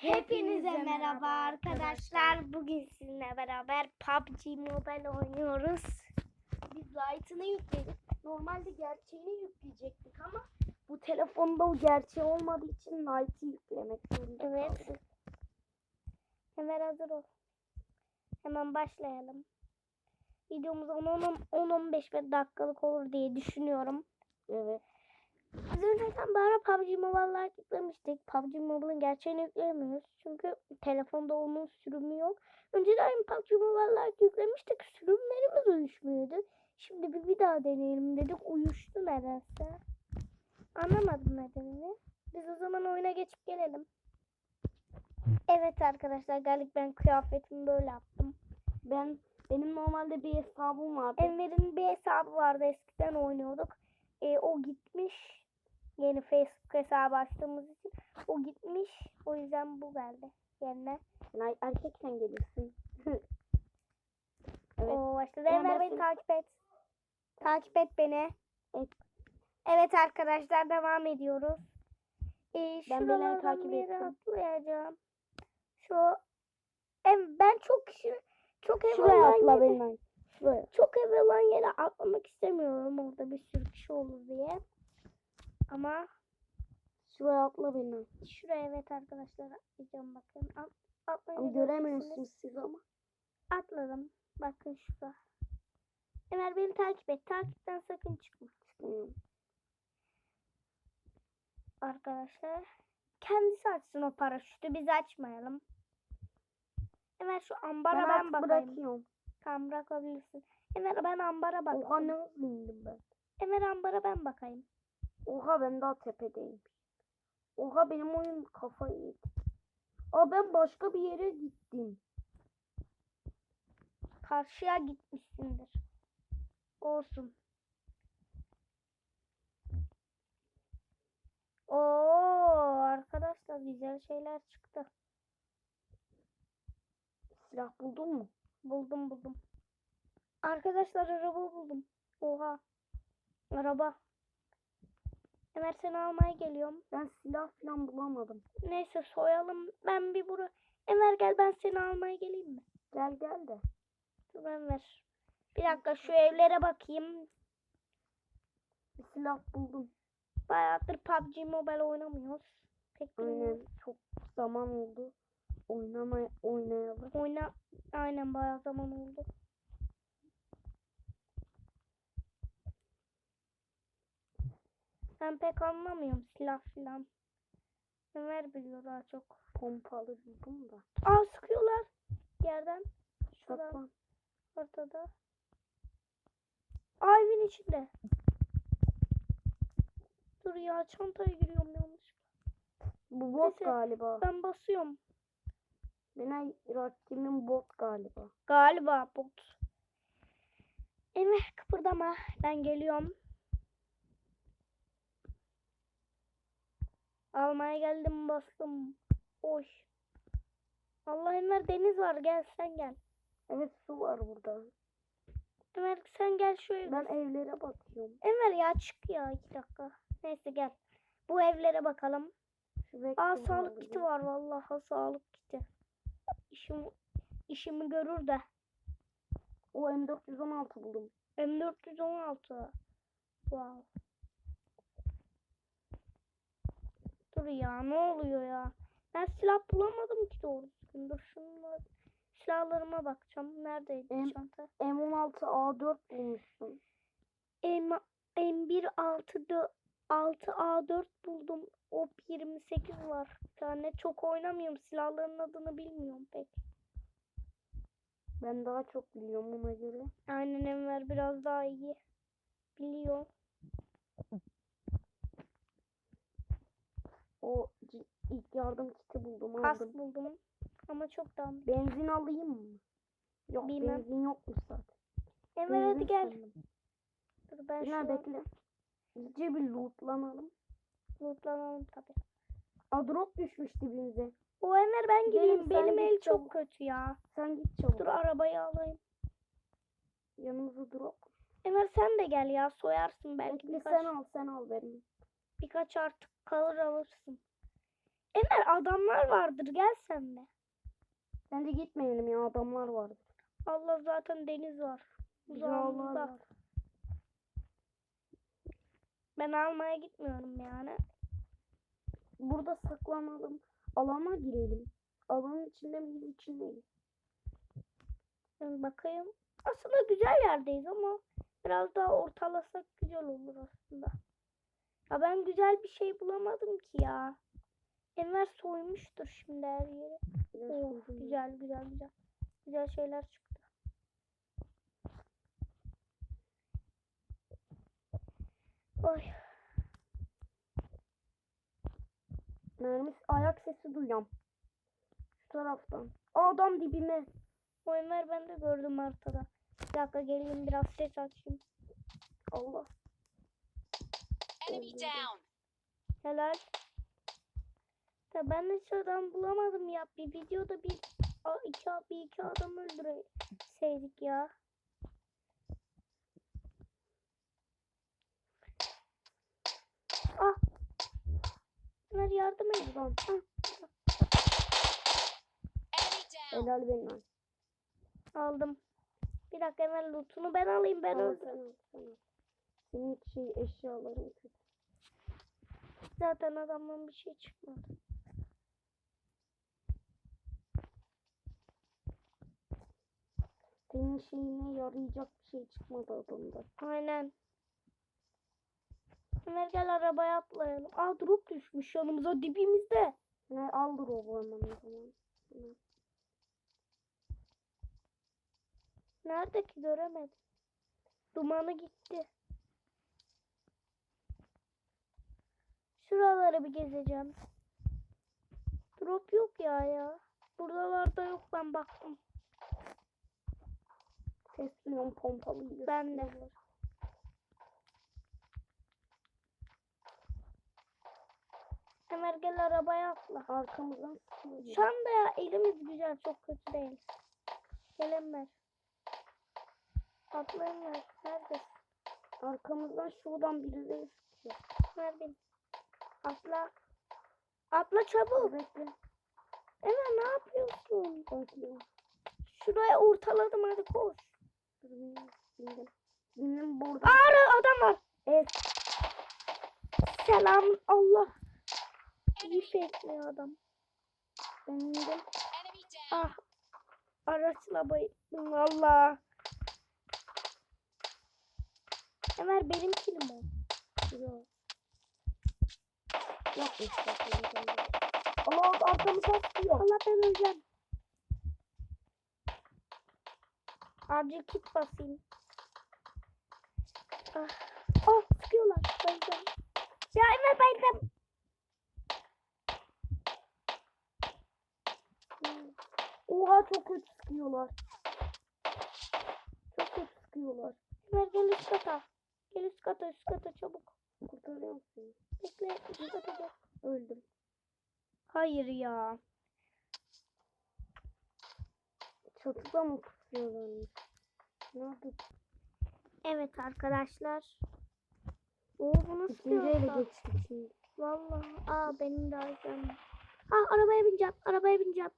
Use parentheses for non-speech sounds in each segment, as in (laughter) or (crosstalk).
Hepinize merhaba arkadaşlar. Bugün sizinle beraber PUBG Mobile oynuyoruz. Biz Lite'ını yükledik. Normalde gerçeğini yükleyecektik ama bu telefonda o gerçeği olmadığı için Lite'ı yüklemek zorunda Evet. kaldık. Hemen hazır ol. Hemen başlayalım. Videomuz 10-15 dakikalık olur diye düşünüyorum. Evet. Biz önceden bara PUBG Mobile Lite yüklemiştik. PUBG Mobile'ın gerçeğini yükleyemiyoruz. Çünkü telefonda onun sürümü yok. Önceden PUBG Mobile Lite yüklemiştik. Sürümlerimiz uyuşmuyordu. Şimdi bir, bir daha deneyelim dedik. Uyuştu nedense. Anlamadım nedenini. Biz o zaman oyuna geçip gelelim. Evet arkadaşlar geldik ben kıyafetimi böyle yaptım. Ben benim normalde bir hesabım vardı. Enver'in bir hesabı vardı eskiden oynuyorduk. E, o gitmiş. Yeni Facebook hesabı açtığımız için. O gitmiş. O yüzden bu geldi yerine. Sen erkekten gelirsin. (laughs) Evet. Oo, başladı. Enver beni takip et. Takip et beni. Et. Evet arkadaşlar devam ediyoruz. Ee, Ben Belen'i takip ettim. atlayacağım. Şu Em, ben çok kişi çok ev Şuraya atla benimle. Şuraya. çok ev olan yere atlamak istemiyorum. Orada bir sürü kişi olur diye. Ama Şuraya atla benimle. şuraya evet arkadaşlar atlayacağım bakın. At, göreceksiniz. göremiyorsunuz siz ama. Atladım. Bakın şurada. Ömer beni takip et. Takipten sakın çıkma. Çıkmıyorum. Arkadaşlar. Kendisi açsın o paraşütü. Biz açmayalım. Ömer şu ambara Ben ben, bakayım. bırakıyorum. Tamam bırakabilirsin. Ömer ben ambara Oha bakayım. ne hızlı indim ben. Ömer ambara ben bakayım. Oha ben daha tepedeyim. Oha benim oyun kafayı yedi. Aa ben başka bir yere gittim. Karşıya gitmişsindir. Olsun. Oo arkadaşlar güzel şeyler çıktı. Silah buldun mu? Buldum buldum. Arkadaşlar araba buldum. Oha. Araba. Ömer seni almaya geliyorum. Ben silah falan bulamadım. Neyse soyalım. Ben bir bura. Ömer gel ben seni almaya geleyim mi? Gel gel de. Dur Ömer. Bir dakika şu evlere bakayım. Bir silah buldum. Bayağıdır PUBG Mobile oynamıyoruz. Pek Aynen çok zaman oldu. Oynama oynayalım. Oyna aynen bayağı zaman oldu. Ben pek anlamıyorum silah filan. Ömer biliyor daha çok. Pompalı buldum da. Aa sıkıyorlar yerden. Şuradan Saklan. ortada. Aa evin içinde. Dur ya çantaya giriyorum yanlış. Bu bot Neyse, galiba. Ben basıyorum. Benim rakibim bot galiba. Galiba bot. Emre kıpırdama. Ben geliyorum. Almaya geldim bastım. Hoş. Allah Enver deniz var gel sen gel. Evet su var burada. Enver sen gel şu ev. Ben evlere bakıyorum. Enver ya çık ya iki dakika. Neyse gel. Bu evlere bakalım. Şu Aa sağlık kiti var vallahi sağlık kiti. İşim, işimi görür de. O M416 buldum. M416. Wow. Dur ya ne oluyor ya? Ben silah bulamadım ki doğru düzgün. Dur şunlar silahlarıma bakacağım. Neredeydi Em- çanta? M16 A4 bulmuşsun. M M1 6 6 A4 buldum. Op 28 var. Bir tane çok oynamıyorum. Silahların adını bilmiyorum pek. Ben daha çok biliyorum ona göre. Aynen Enver biraz daha iyi. Biliyor. O ilk yardım kiti buldum Kask aldım. buldum. Ama çok dandik. Benzin alayım mı? Yok Bilmem. benzin yokmuş zaten. Enver hadi gel. sandım. Dur ben şu Bilal an bekle. İyice bir lootlanalım. lootlanalım tabii. Aa drop düşmüş dibimize. O Enver ben gideyim. Benim el çok kötü ya. Sen git çabuk. Dur arabayı alayım. Yanımıza drop. Enver sen de gel ya. Soyarsın belki Bekle sen al sen al benim. Birkaç artık kalır alırsın. Enver adamlar vardır gel sen de. Bence gitmeyelim ya adamlar vardı. Allah zaten deniz var. Uzağımızda. Ben almaya gitmiyorum yani. Burada saklanalım. Alana girelim. Alanın içinde miyiz içindeyiz. Ben bakayım. Aslında güzel yerdeyiz ama biraz daha ortalasak güzel olur aslında. Ya ben güzel bir şey bulamadım ki ya. Enver soymuştur şimdi her yeri. Oh, güzel güzel güzel. Güzel şeyler çıktı. Oy. Mermi ayak sesi duyuyorum. Şu taraftan. Adam dibime. O Enver ben de gördüm haritada. Bir dakika geleyim biraz ses açayım. Allah. Enemy down. Helal. Ya ben de hiç adam bulamadım ya. Bir videoda bir iki, bir iki adam öldürseydik ya. Ah. Ömer yardım. Buradan. Ah. Helal benim. aldım. Bir dakika hemen lootunu ben alayım ben al. Senin şey eşyaların kötü. Zaten adamdan bir şey çıkmadı. Senin şeyine yarayacak bir şey çıkmadı adamda. Aynen. Ömer gel arabaya atlayalım. Aa drop düşmüş yanımıza dibimizde. Ne aldır o bu hemen o zaman. Nerede ki göremedim. Dumanı gitti. Şuraları bir gezeceğim. Drop yok ya ya. Buralarda yok ben baktım. Tesliyon pompalıydı. Ben de. Ömer gel arabaya atla. Arkamızdan sıkıyor. Şu anda ya elimiz güzel çok kötü değil. Gel Ömer. Atla Ömer. Neredesin? Arkamızdan şuradan birileri? Atla. Atla çabuk. Bekle. Ömer ne yapıyorsun? Bekliyorum. Şuraya ortaladım hadi koş. Bindim. Bindim. Bindim burada. Aa adam var. Evet. Selam Allah. Bir şey etmiyor adam. Ben indim. Enemy down. Ah. Araçla bayıldım valla. Ömer benim kilim o. Yok. Yapmış Allah arkamızdan sıkıyor. Allah ben öleceğim. Acil kit basayım. Ah, oh sıkıyorlar. Bayıldım. Ya Ömer bayıldım. Oha çok kötü sıkıyorlar. Çok kötü sıkıyorlar. Ömer gel üst kata. Gel üst kata üst kata çabuk. Kurtarıyor musun? Bekle gel. Öldüm. Hayır ya. Çatıda mı tutuyorlarmış? Nerede? Evet arkadaşlar. Oo bunu İkinci ele sıkıyorlar. geçtik şimdi. Vallahi. Aa benim de ayağım. Aa arabaya bineceğim. Arabaya bineceğim.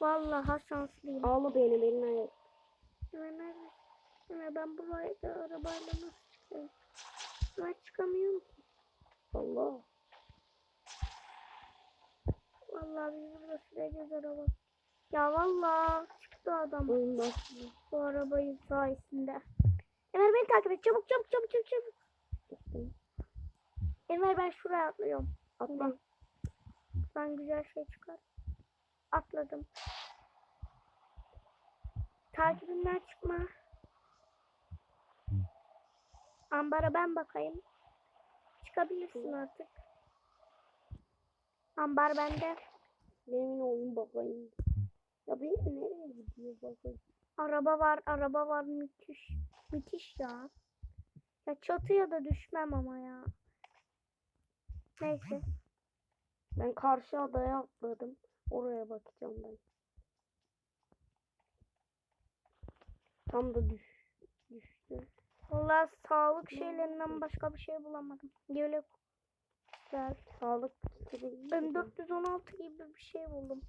Vallahi şanslıyım. Ağla beni benim ayak. Nerede? Ömer ben buraya da arabayla nasıl çıkayım? Ben çıkamıyorum ki. Allah. Vallahi biz burada süreceğiz araba. Ya vallahi çıktı adam başlıyor. bu arabayı sayesinde. Ömer beni takip et. Çabuk çabuk çabuk çabuk çabuk. Ömer ben şuraya atlıyorum. Atla. Ben güzel şey çıkar. Atladım. Takibimden çıkma. Ambara ben bakayım. Çıkabilirsin artık. Ambar bende. Benim oyun bakayım. Ya benim nereye gidiyor bakayım. Araba var, araba var. Müthiş. Müthiş ya. Ya çatıya da düşmem ama ya. Neyse. Ben karşı adaya atladım. Oraya bakacağım ben. Tam da düş, Vallahi sağlık şeylerinden başka bir şey bulamadım. Böyle Güzel. Sağlık kiti de iyi. M416 gibi bir şey buldum.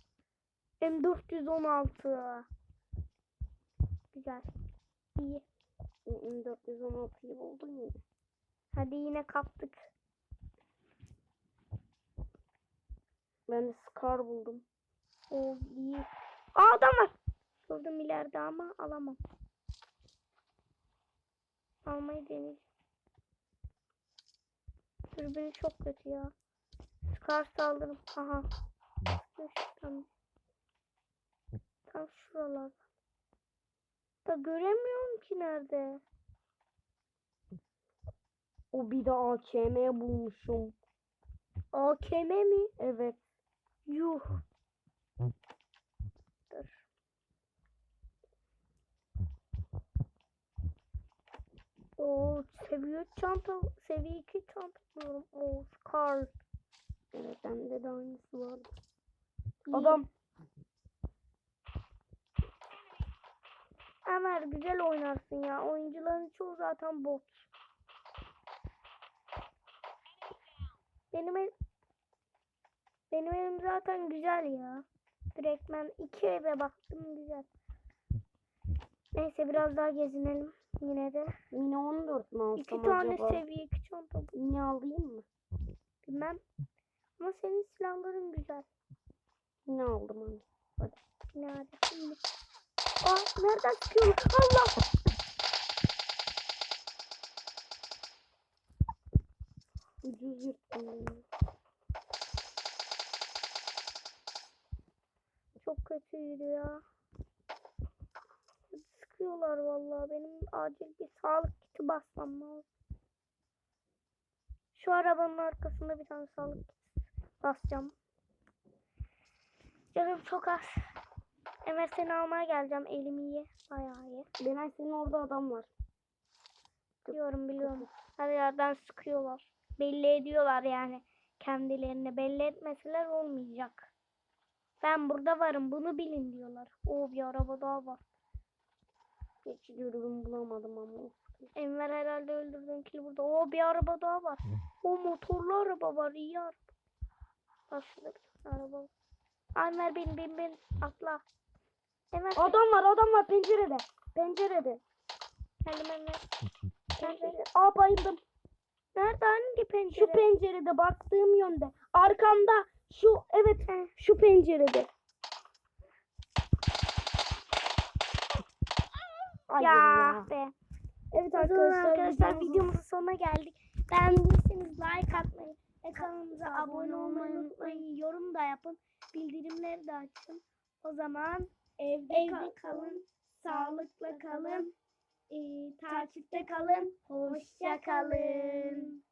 M416. Güzel. İyi. M416'yı buldun ya. Hadi yine kaptık. Ben de Scar buldum. O iyi. Aa adam var. Gördüm ileride ama alamam. Almayı deneyeceğim. Dürbünü çok kötü ya. Scar saldırım. Aha. Dur, Tam, tam şuralar. Da göremiyorum ki nerede. O bir de AKM bulmuşum. AKM mi? Evet. Yuh. Dur. Oo, seviye çanta, seviye 2 çanta buluyorum. Oo, Scar. Evet bende de aynısı. İyi. Adam. Ömer güzel oynarsın ya. Oyuncuların çoğu zaten bot. Benim el... Benim elim zaten güzel ya. Direkt ben iki eve baktım güzel. Neyse biraz daha gezinelim yine de. Yine 14 mu alsam İki tane acaba? seviye iki çanta Yine alayım mı? bilmem. Ama senin silahların güzel. Yine aldım hani. Ne hadi şimdi. Aa nereden çıkıyorlar? Allah! Ucuz yırttım. Çok kötüydü ya. Sıkıyorlar vallahi. Benim acil bir sağlık kiti basmam lazım. Şu arabanın arkasında bir tane sağlık kiti basacağım. Canım çok az. Ömer seni almaya geleceğim. Elim iyi. Bayağı iyi. Benay senin orada adam var. Biliyorum biliyorum. Her yerden sıkıyorlar. Belli ediyorlar yani kendilerini. Belli etmeseler olmayacak. Ben burada varım bunu bilin diyorlar. Oo bir araba daha var. Hiç dürbün bulamadım ama. Enver herhalde öldürdüğün kili burada. Oo bir araba daha var. O motorlu araba var. iyi araba. Tane araba. Enver bin bin bin. Atla. Enver Adam var adam var pencerede. Pencerede. Geldim Enver. Pencerede. Aa bayıldım. Nerede hangi pencere? Şu pencerede baktığım yönde. Arkamda. Şu evet şu pencerede. Ya, ya. be. Evet arkadaşlar, arkadaşlar videomuzun- sonuna geldik. Beğendiyseniz like atmayı ve kanalımıza abone olmayı unutmayın. Yorum da yapın. Bildirimleri de açın. O zaman evde, kalın, sağlıkla kalın, eee, takipte kalın, hoşça kalın.